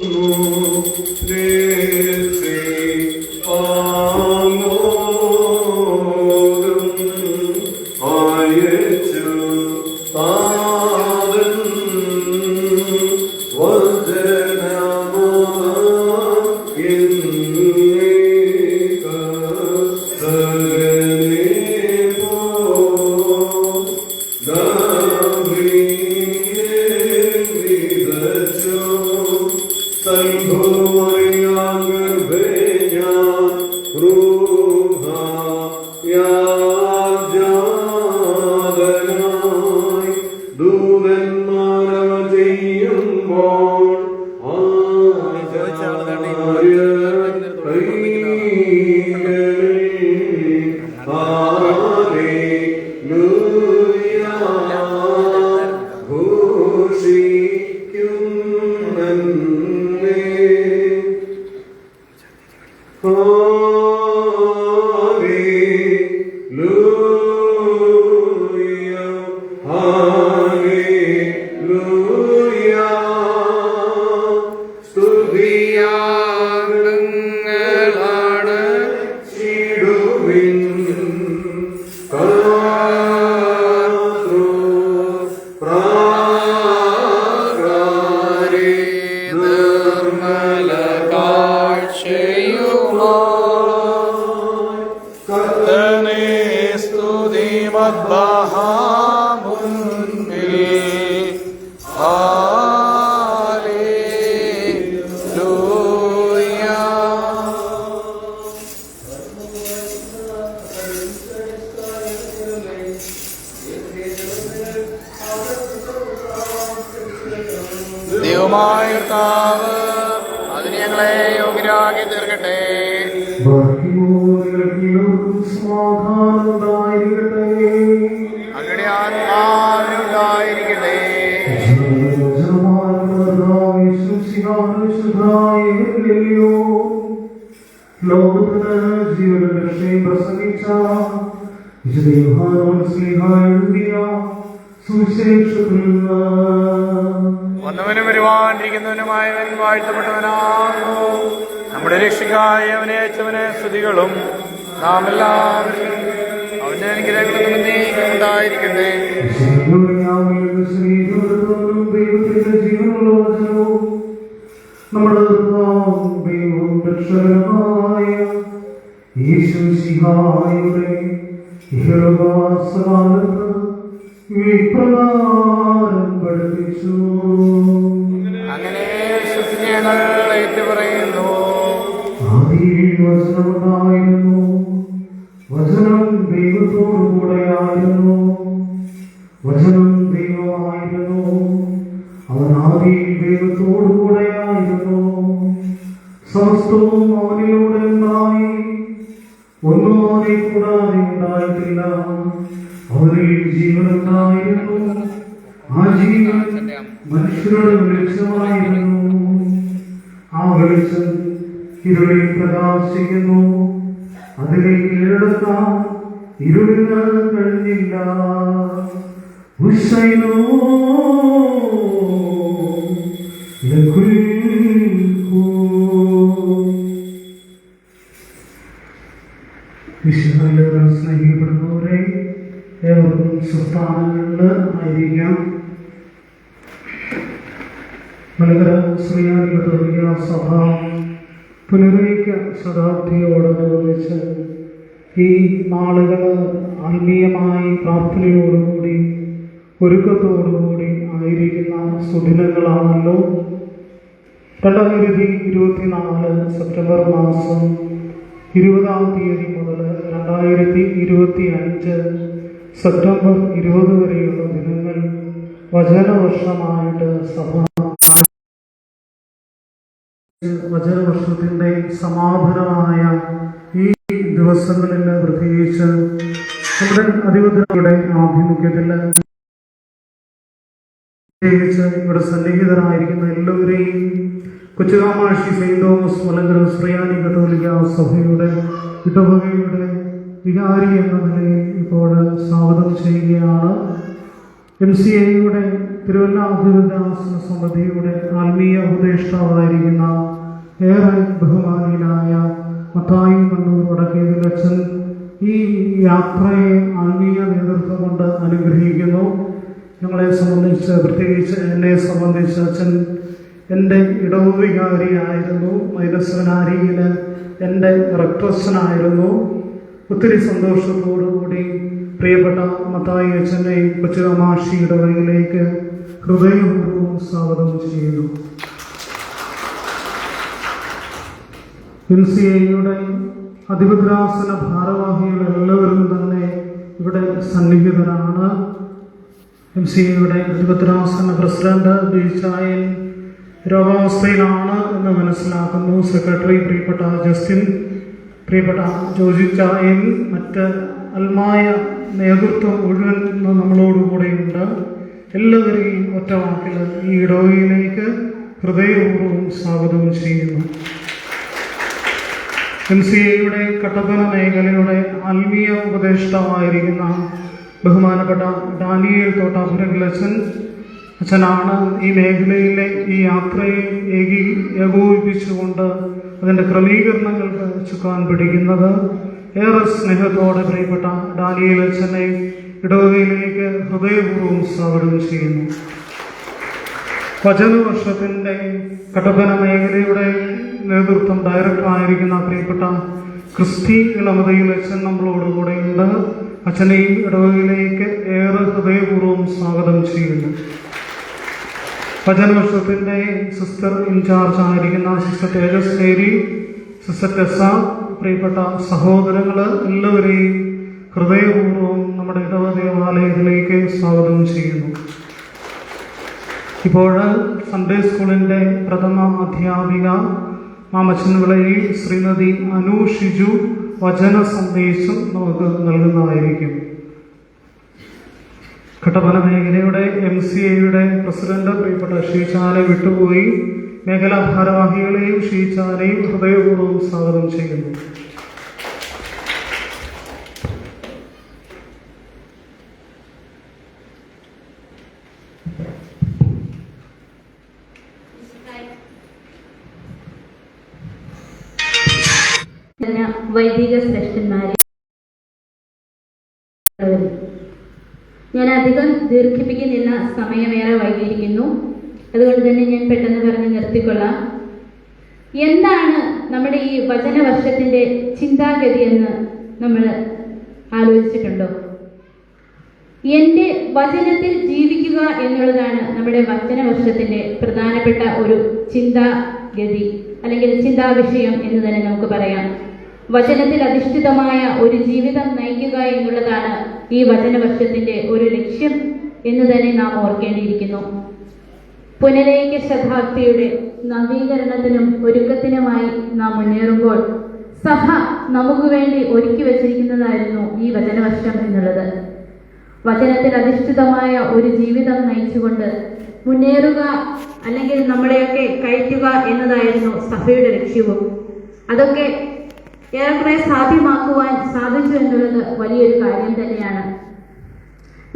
No സ്തുതിയാഗങ്ങളാണ് ചിടുവിൻ. ദൈവമായ കർത്താവ് അതിന് ഞങ്ങളെ യോഗ്യരാക്കി തീർക്കട്ടെ. അങ്ങയുടെ പ്രസംഗിച്ച വിശുദ്ധ യോഹാനോൻ സ്ലീഹ എഴുതിയ സുവിശേഷത്തിൽ വന്നവനും വരുവാനിരിക്കുന്നവനുമായവൻ വാഴ്ത്തപ്പെട്ടവനാകുന്നു. നമ്മുടെ രക്ഷിക്കായ അവനെ അയച്ചവനെ സ്തുതികളും. നാം എല്ലാവരും അവന്റെ അനുഗ്രഹങ്ങളും നീക്കം വിപ്രകാരം പഠിപ്പിച്ചു. അങ്ങനെ ആദിയിൽ വചനമുണ്ടായിരുന്നു. വചനം ദൈവത്തോടു കൂടെയായിരുന്നു വചനം ദൈവമായിരുന്നു. അവൻ ആദിയിൽ ദൈവത്തോടു കൂടെയായിരുന്നു സമസ്തവും അവനിലൂടെ ഒന്നും കൂടാതെ ഉണ്ടായിട്ടില്ല. അവനിൽ ജീവനുണ്ടായിരുന്നു ആ ജീവൻ മനുഷ്യരുടെ വെളിച്ചമായിരുന്നു. ആ വെളിച്ചം ഇരുളിൽ പ്രകാശിക്കുന്നു. അതിനെ കീഴടക്കാൻ ഇരുളിന് കഴിഞ്ഞില്ല. ഉഷൈനോ പുനരൈക്യ ശതാബ്ദിയോടനുബന്ധിച്ച് ഈ നാളുകൾ ആത്മീയമായി പ്രാർത്ഥനയോടുകൂടി ഒരുക്കത്തോടുകൂടി ആയിരിക്കുന്ന സുദിനങ്ങളാണല്ലോ. രണ്ടായിരത്തി ഇരുപത്തിനാല് സെപ്റ്റംബർ മാസം ഇരുപതാം തീയതി മുതൽ രണ്ടായിരത്തി ഇരുപത്തി അഞ്ച് സെപ്റ്റംബർ ഇരുപത് വരെയുള്ള ദിനങ്ങൾ വചനവർഷമായിട്ട് സഭ വചനവർഷത്തിന്റെ സമാപനമായ ഈ ദിവസങ്ങളിൽ പ്രത്യേകിച്ച് നമ്മുടെ അധിപതിയുടെ ആഭിമുഖ്യത്തിൽ പ്രത്യേകിച്ച് ഇവിടെ സന്നിഹിതരായിരിക്കുന്ന എല്ലാവരെയും കൊച്ചുകാമാക്ഷി സെയിന്റ് തോമസ് മലങ്കര ശ്രീയാനി കത്തോലിക്ക സഭയുടെ ഇടവകയുടെ വികാരി എന്ന നിലയിൽ ഇപ്പോൾ സ്വാഗതം ചെയ്യുകയാണ്. എം സി ഐയുടെ തിരുവല്ലാഭുദാസന സമിതിയുടെ ആത്മീയ ഉപദേഷ്ടാവായിരിക്കുന്ന ഏറെ ബഹുമാനീയനായ മത്തായി കണ്ണൂർ വടക്കേതിലച്ചൻ ഈ യാത്രയെ ആത്മീയ നേതൃത്വം കൊണ്ട് അനുഗ്രഹിക്കുന്നു. ഞങ്ങളെ സംബന്ധിച്ച് പ്രത്യേകിച്ച് എന്നെ സംബന്ധിച്ച് അച്ഛൻ എന്റെ ഇടവികാരിയായിരുന്നു വികാരിയായിരുന്നു മൈനസവനാരിയിൽ എന്റെ റെക്ട്രസ്സനായിരുന്നു ഒത്തിരി സന്തോഷത്തോടുകൂടി പ്രിയപ്പെട്ട മത്തായി അച്ഛനെയും കൊച്ചുരമാഷിയുടെ വഴിയിലേക്ക് ഹൃദയപൂർവം സ്വാഗതം ചെയ്യുന്നു. എൻ സി എയുടെ അധിപദ്രാസന ഭാരവാഹികൾ എല്ലാവരും തന്നെ ഇവിടെ സന്നിഹിതരാണ്. എം സി എയുടെ അധിപദ്രാസന പ്രസിഡന്റ് ബീച്ചായൻ രോഗാവസ്ഥയിലാണ് എന്ന് മനസ്സിലാക്കുന്നു. സെക്രട്ടറി പ്രിയപ്പെട്ട ജസ്റ്റിൻ പ്രിയപ്പെട്ട ജോജി ചായൻ മറ്റ് അൽമായ നേതൃത്വം മുഴുവൻ നമ്മളോടുകൂടെയുണ്ട്. എല്ലാവരെയും ഒറ്റ വാക്കിൽ ഈ ഇടവകയിലേക്ക് ഹൃദയപൂർവം സ്വാഗതം ചെയ്യുന്നു. എം സി എയുടെ കട്ടപ്പന മേഖലയുടെ ആത്മീയ ഉപദേഷ്ടാവായിരിക്കുന്ന ബഹുമാനപ്പെട്ട ഡാനിയേൽ തോട്ടാപുരകിലച്ചൻ അച്ഛനാണ് ഈ മേഖലയിലെ ഈ യാത്രയെ ഏകീ ഏകോപിപ്പിച്ചുകൊണ്ട് അതിന്റെ ക്രമീകരണങ്ങൾക്ക് ചുക്കാൻ പിടിക്കുന്നത്. ഏറെ സ്നേഹത്തോടെ പ്രിയപ്പെട്ട ഡാനിയേൽ അച്ഛനെ ഇടവകയിലേക്ക് ഹൃദയപൂർവം സ്വാഗതം ചെയ്യുന്നു. വചനവർഷത്തിന്റെ കട്ടപ്പന മേഖലയുടെ നേതൃത്വം ഡയറക്ടറായിരിക്കുന്ന പ്രിയപ്പെട്ട ക്രിസ്തി ഇളമതയിൽ അച്ഛൻ നമ്മളോടുകൂടെയുണ്ട് അച്ഛനെയും ഇടവകയിലേക്ക് ഏറെ ഹൃദയപൂർവം സ്വാഗതം ചെയ്യുന്നു. വചനവർഷത്തിന്റെ സിസ്റ്റർ ഇൻചാർജ് ആയിരിക്കുന്ന sister Tejas Mary sister Tessa പ്രിയപ്പെട്ട സഹോദരങ്ങൾ എല്ലാവരെയും ഹൃദയപൂർവം നമ്മുടെ ഇടവ ദേവാലയത്തിലേക്ക് സ്വാഗതം ചെയ്യുന്നു. ഇപ്പോൾ സൺഡേ സ്കൂളിന്റെ പ്രഥമ അധ്യാപിക മാമച്ചനുകളെയും ശ്രീമതി അനു ഷിജു വചന സന്ദേശം നമുക്ക് നൽകുന്നതായിരിക്കും. കട്ടപ്പന മേഖലയുടെ എം സി എയുടെ പ്രസിഡന്റ് പ്രിയപ്പെട്ട ശ്രീചാനെ വിട്ടുപോയി. മേഖലാ ഭാരവാഹികളെയും ശ്രീചാനെയും ഹൃദയപൂർവം സ്വാഗതം ചെയ്യുന്നു. നിറഞ്ഞ വൈദിക ശ്രേഷ്ഠന്മാരെ. ഞാൻ അധികം ദീർഘിപ്പിക്കുന്നില്ല സമയമേറെ വൈകിയിരിക്കുന്നു. അതുകൊണ്ട് തന്നെ ഞാൻ പെട്ടെന്ന് പറഞ്ഞ് നിർത്തിക്കൊള്ളാം. എന്താണ് നമ്മുടെ ഈ വചന വചനവർഷത്തിന്റെ ചിന്താഗതി എന്ന് നമ്മൾ ആലോചിച്ചിട്ടുണ്ടോ? എന്റെ വചനത്തിൽ ജീവിക്കുക എന്നുള്ളതാണ് നമ്മുടെ വചന വചനവർഷത്തിന്റെ പ്രധാനപ്പെട്ട ഒരു ചിന്താഗതി അല്ലെങ്കിൽ ചിന്താവിഷയം എന്ന് തന്നെ നമുക്ക് പറയാം. വചനത്തിൽ അധിഷ്ഠിതമായ ഒരു ജീവിതം നയിക്കുക എന്നുള്ളതാണ് ഈ വചനവർഷത്തിന്റെ ഒരു ലക്ഷ്യം എന്ന് തന്നെ നാം ഓർക്കേണ്ടിയിരിക്കുന്നു. പുനരൈക്യ ശതാബ്ദിയുടെ നവീകരണത്തിനും ഒരുക്കത്തിനുമായി നാം മുന്നേറുമ്പോൾ സഭ നമുക്ക് വേണ്ടി ഒരുക്കി വച്ചിരിക്കുന്നതായിരുന്നു ഈ വചനവർഷം എന്നുള്ളത്. വചനത്തിൽ അധിഷ്ഠിതമായ ഒരു ജീവിതം നയിച്ചുകൊണ്ട് മുന്നേറുക അല്ലെങ്കിൽ നമ്മളെയൊക്കെ കയറ്റുക എന്നതായിരുന്നു സഭയുടെ ലക്ഷ്യവും. അതൊക്കെ ഏറെക്കുറെ സാധ്യമാക്കുവാൻ സാധിച്ചു എന്നുള്ളത് വലിയൊരു കാര്യം തന്നെയാണ്.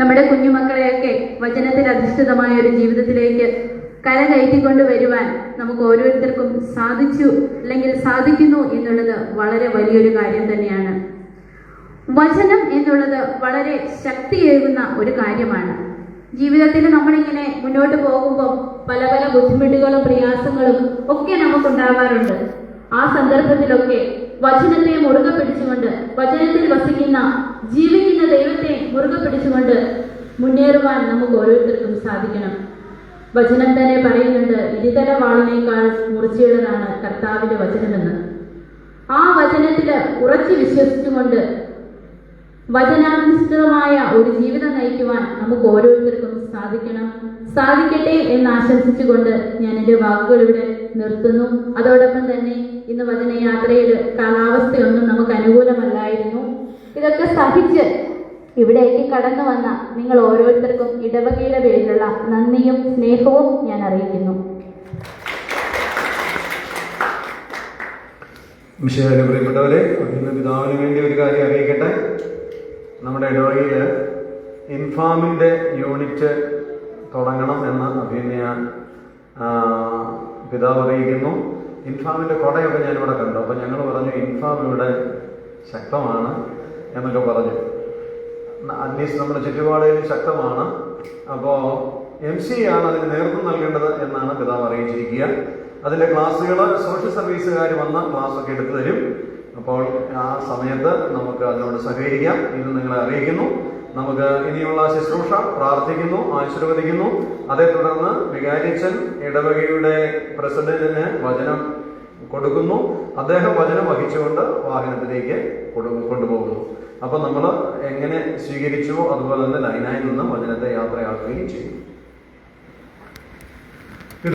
നമ്മുടെ കുഞ്ഞുമക്കളെയൊക്കെ വചനത്തിൽ അധിഷ്ഠിതമായ ഒരു ജീവിതത്തിലേക്ക് കരകയറ്റിക്കൊണ്ട് വരുവാൻ നമുക്ക് ഓരോരുത്തർക്കും സാധിച്ചു അല്ലെങ്കിൽ സാധിക്കുന്നു എന്നുള്ളത് വളരെ വലിയൊരു കാര്യം തന്നെയാണ്. വചനം എന്നുള്ളത് വളരെ ശക്തിയേകുന്ന ഒരു കാര്യമാണ്. ജീവിതത്തിൽ നമ്മളിങ്ങനെ മുന്നോട്ട് പോകുമ്പോൾ പല പല ബുദ്ധിമുട്ടുകളും പ്രയാസങ്ങളും ഒക്കെ നമുക്കുണ്ടാവാറുണ്ട്. ആ സന്ദർഭത്തിലൊക്കെ വചനത്തെ മുറുകെ പിടിച്ചുകൊണ്ട് വചനത്തിൽ വസിക്കുന്ന ജീവിക്കുന്ന ദൈവത്തെ മുറുകെ പിടിച്ചുകൊണ്ട് മുന്നേറുവാൻ നമുക്ക് ഓരോരുത്തർക്കും സാധിക്കണം. വചനം തന്നെ പറയുന്നുണ്ട് ഇരുതല വാളിനേക്കാൾ മുറിച്ചുള്ളതാണ് കർത്താവിന്റെ വചനമെന്ന്. ആ വചനത്തിൽ ഉറച്ചു വിശ്വസിച്ചുകൊണ്ട് വചനാധിഷ്ഠിതമായ ഒരു ജീവിതം നയിക്കുവാൻ നമുക്ക് ഓരോരുത്തർക്കും സാധിക്കണം. സാധിക്കട്ടെ എന്ന് ആശംസിച്ചുകൊണ്ട് ഞാൻ എന്റെ വാക്കുകൾ ഇവിടെ നിർത്തുന്നു. അതോടൊപ്പം തന്നെ ഇന്ന് വചനയാത്രയിൽ കാലാവസ്ഥയൊന്നും നമുക്ക് അനുകൂലമല്ലായിരുന്നു. ഇതൊക്കെ സഹിച്ച് ഇവിടേക്ക് കടന്നു വന്ന നിങ്ങൾ ഓരോരുത്തർക്കും ഇടവകയുടെ പേരിലുള്ള നന്ദിയും സ്നേഹവും ഞാൻ അറിയിക്കുന്നു. മിഷേലിന് പ്രിയപ്പെട്ടവരെ പിതാവിന് വേണ്ടി ഒരു കാര്യം അറിയിക്കട്ടെ. നമ്മുടെ ഇടവകയിൽ ഇൻഫാമിന്റെ യൂണിറ്റ് തുടങ്ങണം എന്ന് അഭിനയ പിതാവ് അറിയിക്കുന്നു. ഇൻഫാമിന്റെ കൊടയൊക്കെ ഞാനിവിടെ കണ്ടു. അപ്പോൾ ഞങ്ങൾ പറഞ്ഞു ഇൻഫാം ഇവിടെ ശക്തമാണ് എന്നൊക്കെ പറഞ്ഞു. അറ്റ്ലീസ്റ്റ് നമ്മുടെ ചുറ്റുപാടുകളിൽ ശക്തമാണ്. അപ്പോൾ എം സി ആണ് അതിന് നേതൃത്വം നൽകേണ്ടത് എന്നാണ് പിതാവ് അറിയിച്ചിരിക്കുക. അതിന്റെ ക്ലാസ്സുകൾ സോഷ്യൽ സർവീസുകാർ വന്ന ക്ലാസ്സൊക്കെ എടുത്തു തരും. അപ്പോൾ ആ സമയത്ത് നമുക്ക് അതിനോട് സഹകരിക്കാം. ഇത് നിങ്ങളെ അറിയിക്കുന്നു. നമുക്ക് ഇനിയുള്ള ശുശ്രൂഷ പ്രാർത്ഥിക്കുന്നു ആശീർവദിക്കുന്നു. അതേ തുടർന്ന് വികാരിച്ചൻ ഇടവകയുടെ പ്രസിഡന്റിന് വചനം കൊടുക്കുന്നു. അദ്ദേഹം വചനം വഹിച്ചുകൊണ്ട് വാഹനത്തിലേക്ക് കൊണ്ടുപോകുന്നു. അപ്പൊ നമ്മൾ എങ്ങനെ സ്വീകരിച്ചുവോ അതുപോലെ തന്നെ ലൈനായി നിന്ന് വചനത്തെ യാത്രയാക്കുകയും ചെയ്യും.